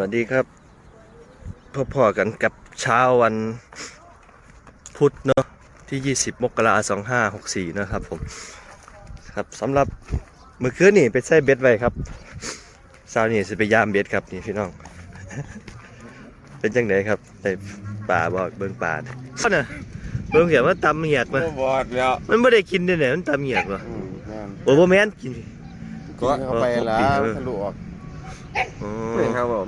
วัสดีครับพอๆกันกับเช้าวันพุธเนาะที่ 20 มกราคม2564นะครับผม ครับสำหรับเมื่อคืนนี่ไปใส่เบ็ดไว้ครับเช้านี่สิไปยามเบ็ดครับนี่พี่น้อง เป็นจังไดครับได้ป่าบ่เบิ่งป่าเนี่ยเอาน่ะเบิ่งเห็นว่าตำเหียกมาบ่บอดแล้วมันบ่ได้กินเด้เนี่ยมันตำเหียกบ่อืมแม่นโอ้บ่แม่นกินก็เข้าไปแล้วเออทะลุออก อ๋อนี่ครับผม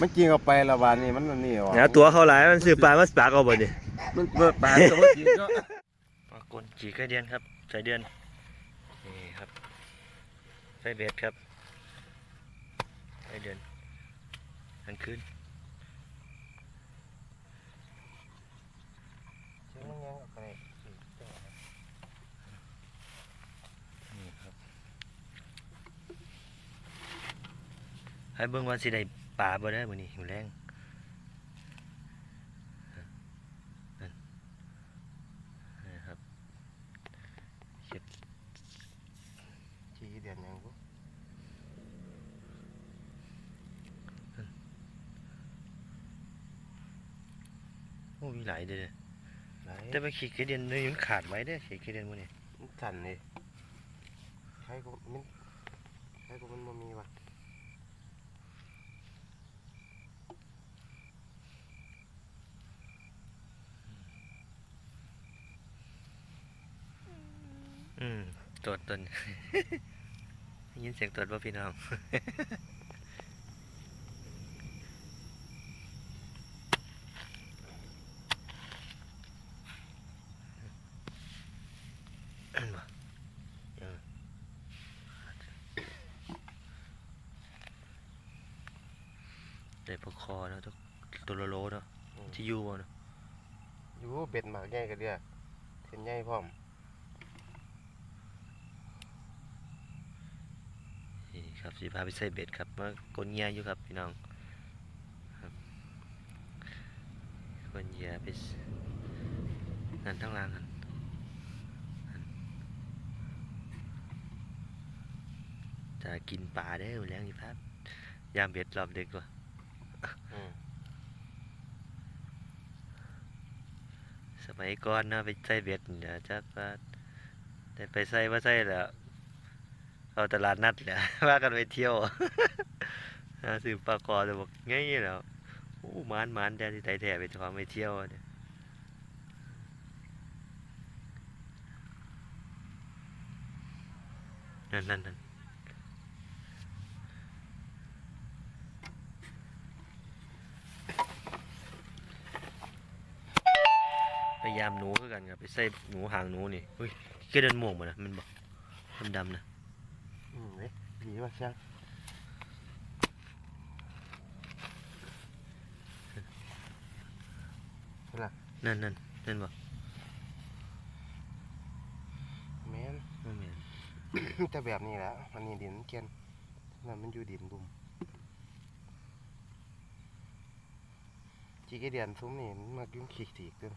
มันกินเข้าไปและบานนี้มันอันนี่ออกหาตัวเขาหลายมันซื้อปลามาสปากเอาบ่นี่มันเปิดปากตัวกินก็ปลากลจีไก่เดือนครับใส่เดือนนี่ครับใส่เบ็ดครับใส่เดือนกลางคืนนี่ครับให้ เบิ่งว่าสิได้ปลาบ่ได้มื้อนี้อยู่แรงนั่นนี่ครับขี้เดียนยังกูโอ้มีหลายเด้อไหนแต่ไปขีดกระเด็นเลยมันขาดไว้เด้อขีดกระเด็นมื้อนี้มันสั่นนี่ใครกูมันใครกูมันบ่มีวะ อืม ตรวจตนได้ยินเสียงตรวจบ่พี่น้องอันบ่เออได้ปลาคอเนาะทุกตัวโลๆเนาะที่อยู่บ่เนาะอยู่เบ็ดหมากใหญ่ก็เดียเส้นใหญ่พร้อม นี่ ครับสิพาไปใส่เบ็ดครับมากดเหงียอยู่ครับพี่น้องครับกดเหงียไปสนั่นทั้งหล่างนั่นนั่นจะกินปลาได้อแรงอีพัดยามเบ็ดรอบดึกว่ะอืมสมัยก่อนเนาะไปใส่เบ็ดเดี๋ยวจักว่าได้ไปใส่ว่าใส่แล้ว เอาตลาดนัดแหละว่ากันไปเที่ยวหาซื้อปลากอจะบอกไงแล้วโอ้มานมานแต่ที่ไทยแท้ไปทองไปเที่ยวเนี่ยนั่นนั่นนั่นพยายามหนูคือกันครับไปใส่หนูหางหนูนี่อุ้ยแค่เดินม่วงมานะมันบอกดำๆนะ ดีว่าช่างนั่นนั่นนั่นบอกแม่นไม่แม่นแต่แบบนี้แหละอันนี้ดินเกนนั่นมันอยู่ดินบุ่มจีกเดียนซุ้มนี่มันมายุ่งขี้ถีกด้วย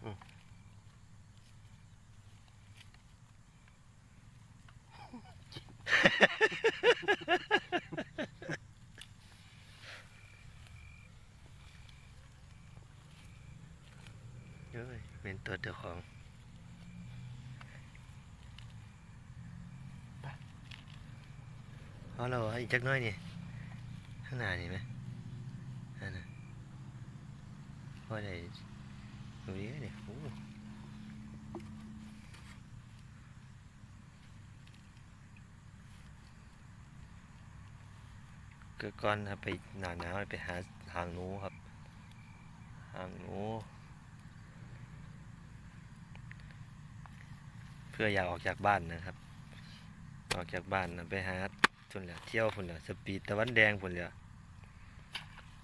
เอ้ ยเป็นตัวเจ้าของเอาเราอีกจักน้อยนี่ข้างหน้านี่ไหมอันน่ะพอได้ตรงนี้เนี่ยโอ้ก็ก่อนครับไปหนาหนาวไปหาหางหนูครับหางหนู เพื่ออยากออกจากบ้านนะครับ ออกจากบ้านนะไปหาพุ่นแหละเที่ยวพุ่นแหละสปีดตะวันแดงพุ่นแหละ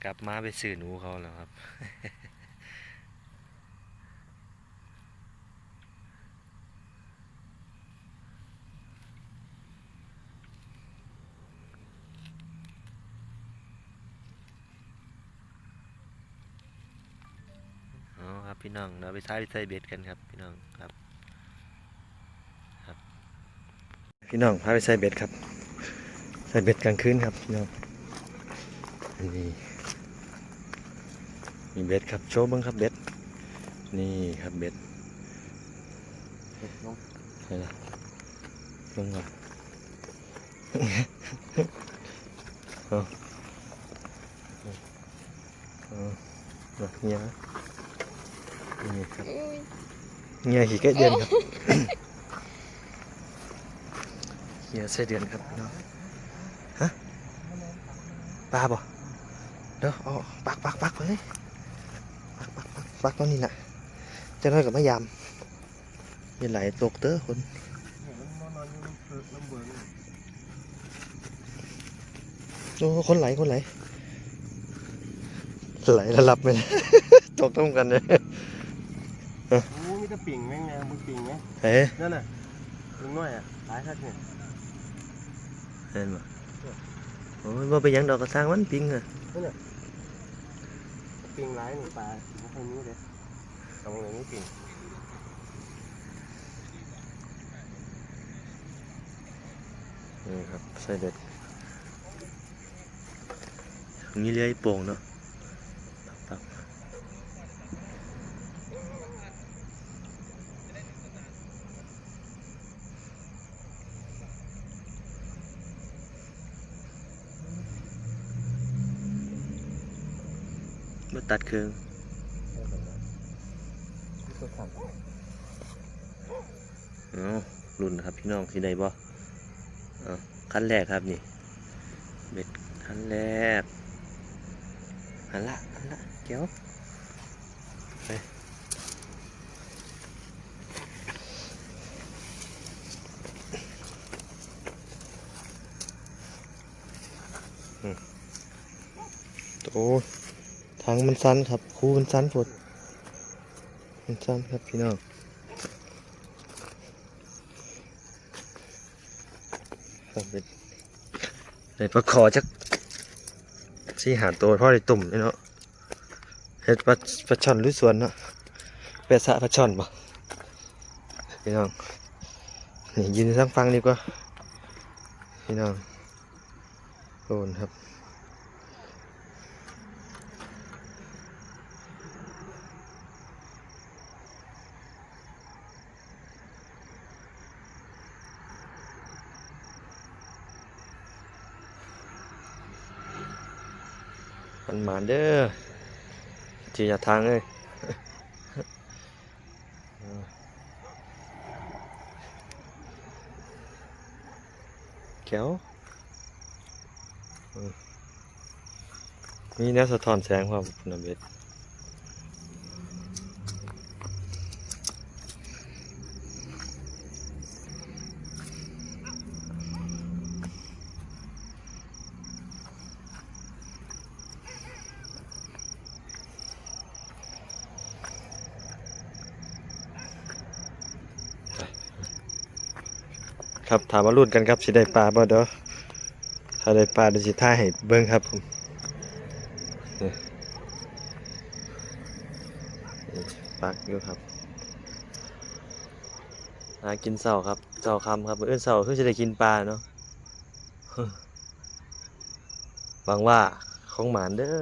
กลับมาไปซื้อหนูเขาแล้วครับอ๋อครับพี่น้องเราไปท้ายไปใส่เบ็ดกันครับพี่น้องครับ พี่น้องพาไปใส่เบ็ดครับ ใส่เบ็ดกลางคืนครับพี่น้องนี่มีเบ็ดครับโชว์บ้างครับเบ็ดนี่ครับเบ็ดเด็กลงใช่ละลงมาเอาเอาเอาเงี้ยนี่ครับเงี้ยขี่แก่เดือนครับ เงี้ยไส้เดือนครับพี่น้องฮะปลาบ่เดี๋ยวเอาปักปักปักไปเลยปักปักปักปักตอนนี้แหละจะน้อยกับมะยามมีไหลตกเด้อคนเห็นมันนอนนอนอยู่น้ำเพิงน้ำเบิร์นโอ้คนไหลคนไหลไหลแล้วรับไหมตกต้องกันเลยโอ้มีแต่ปิ่งแม่งไงมึงปิ่งไหมเฮ้ยนั่นน่ะลุงน้อยอะตายทักเนี่ย เห็นบ่โอ้ยบ่ไปหยังดอกกระสร้างมันปิงอะปิ่งร้ายหนึ่งปลาไม่ค่อยมีเลยตรงไหนไม่ปิ่งนี่ครับใส่เด็ดมีเลื้อยโป่งเนาะ มาตัดเครื่องเอารุ่นครับพี่น้องที่ใดบ่เอขั้นแรกครับนี่ เบ็ดขั้นแรกหันละหันละเกี่ยวไปโอ้ ยทางมันสั้นครับ คูมันสั้นฝดมันสั้นครับพี่น้องเป็นในปลาคอจักสี่หาตัวพ่อได้ตุ่มเลยเนาะเฮ็ดปลาปลาช่อนหรือสวนเนาะเป็ดสะปลาช่อนบ่พี่น้องนี่ยืนทั้งฟังดีกว่าพี่น้องโดนครับ มันหมานเด้อจีอย่าทางเลยแก้วมมีแนวสะท้อนแสงความคุณเบ็ด ครับถามมารุ่นกันครับสิได้ปลาบ่เด้อถ้าได้ปลาเดี๋ยวสิท่าให้เบิ่งครับผมปักอยู่ครับหากินเสาครับเสาคำครับเอื้อนเสาคือจะได้กินปลาเนาะหวังว่าของหมานเด้อ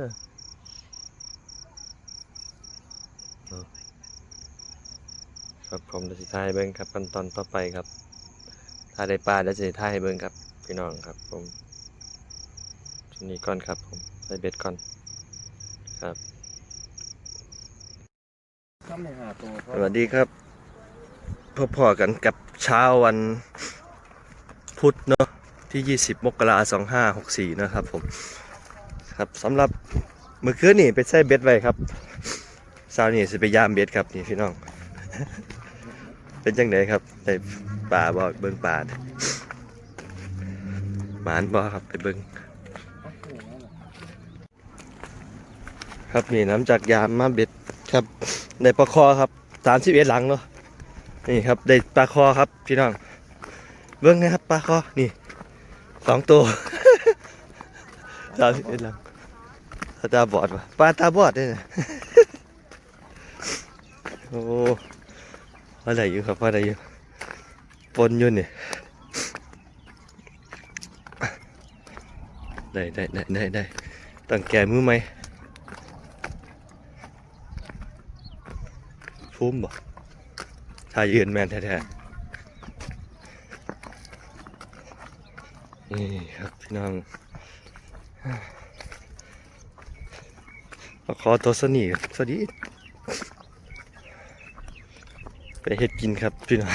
ครับผมจะสิท่ายให้เบิ่งครับขั้นตอนต่อไปครับ ถ้าได้ปลาเดี๋ยวจะท่ายให้เบิ่งครับพี่น้องครับผมทีนี้ก่อนครับผมใส่เบ็ดก่อนครับสวัสดีครับพบพอกันกับเช้าวันพุธเนาะที่ 20 มกราคม2564นะครับผมครับสำหรับเมื่อคืนนี่ไปใส่เบ็ดไว้ครับเช้านี่สิไปยามเบ็ดครับนี่พี่น้อง เป็นจังไดครับได้ ป่าบ่เบิ่งป่าเด้อหมานบ่ครับไปเบิ่งครับนี่น้ำจากยามมาเบ็ดครับในปลาคอครับ31หลังเนาะนี่ครับได้ปลาคอครับพี่น้องเบิ่งนะครับปลาคอนี่สองตัว31หลังตาบอดวะปลาตาบอดด้วยนะโอ้อะไรอยู่ครับอะไรอยู่ ปนอยู่นี่ได้ได้ได้ได้ได้ตั้งแก่มือไหมฟุ้มบ่ถ้ายืนแมนแท้ๆนี่ครับพี่น้องขอตัวสนีสวัสดี ไปเฮ็ดกินครับพี่น้อง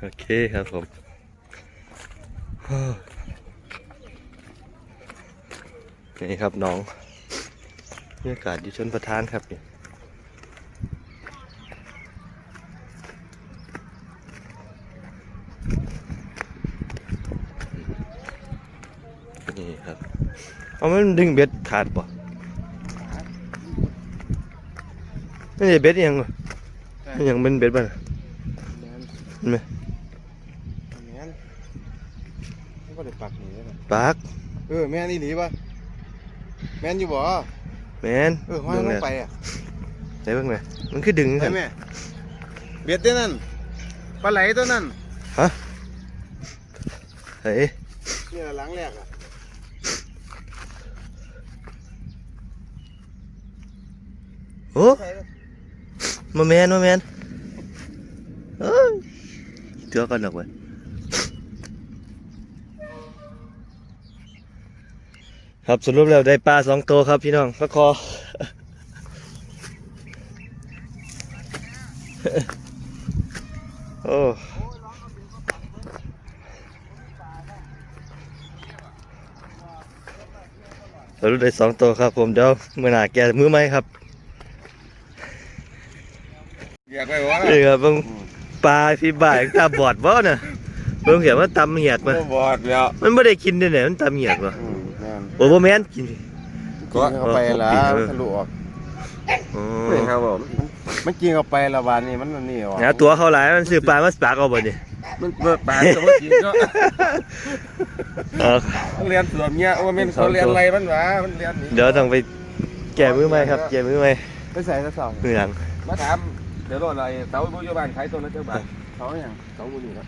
โอเคครับผมนี่ครับน้องบรรยากาศอยู่ชนประทานครับนี่นี่ครับ เอามันดึงเบ็ดขาดป่ะไม่ใช่เบ็ดอิหยังวะอิหยังเป็นเบ็ดบ้างแมนเห็นไหมแมนมัน ก็ได้ปักนี่แล้วนะปากเออแมนอีหลีป่ะแมนอยู่บ่แมนเออห้อยลงไปอะไหนเบ้างไหมมันคือดึงใช่กันไหมเบ็ดตัวนั้นปลาไหลตัวนั้นเฮ้ยเนี่ยหลังแรกอะโอ้มาแมนมาแมนเอ้ยเจอกันดอกเว้ย ครับสรุปแล้วได้ปลาสองตัวครับพี่น้องพระคอโอ้สรุปได้สองตัวครับผมเดี๋ยวมือหน้าแกมือไหมครับอยากไปวะนี่ครับเบิ่งปลาพี่บ่ายตาบอดบ่น่ะเบิ่งเห็นว่าตำเหียกมาบอดแล้วมันบ่ได้กินเด้อเนี่ยมันตำเหียกบ่อืมแมนโอ้บ่แม่นกิน ก็เข้าไปแล้วเออ ทะลุออกอ๋อนี่ครับผมมันกินเข้าไปและบานนี่มันนี่ออกหาตัวเขาหลายมันซื้อปลามาสปากเอาบ่นี่มันเปิดปากแต่ว่ากินก็เออเขาเรียนสวมเนี่ยว่ามันเขาเรียนอะไรมันวะมันเรียนนี่เดี๋ยวต้องไปแก้มือใหม่ครับแก้มือใหม่ไปใส่กระสอบมือหลังมาถามเดี๋ยวรอหน่อยเสาบุญบ้านขายตัวนั้นเจ้าบ้านเขาอย่างเสาบุญนี่ครับ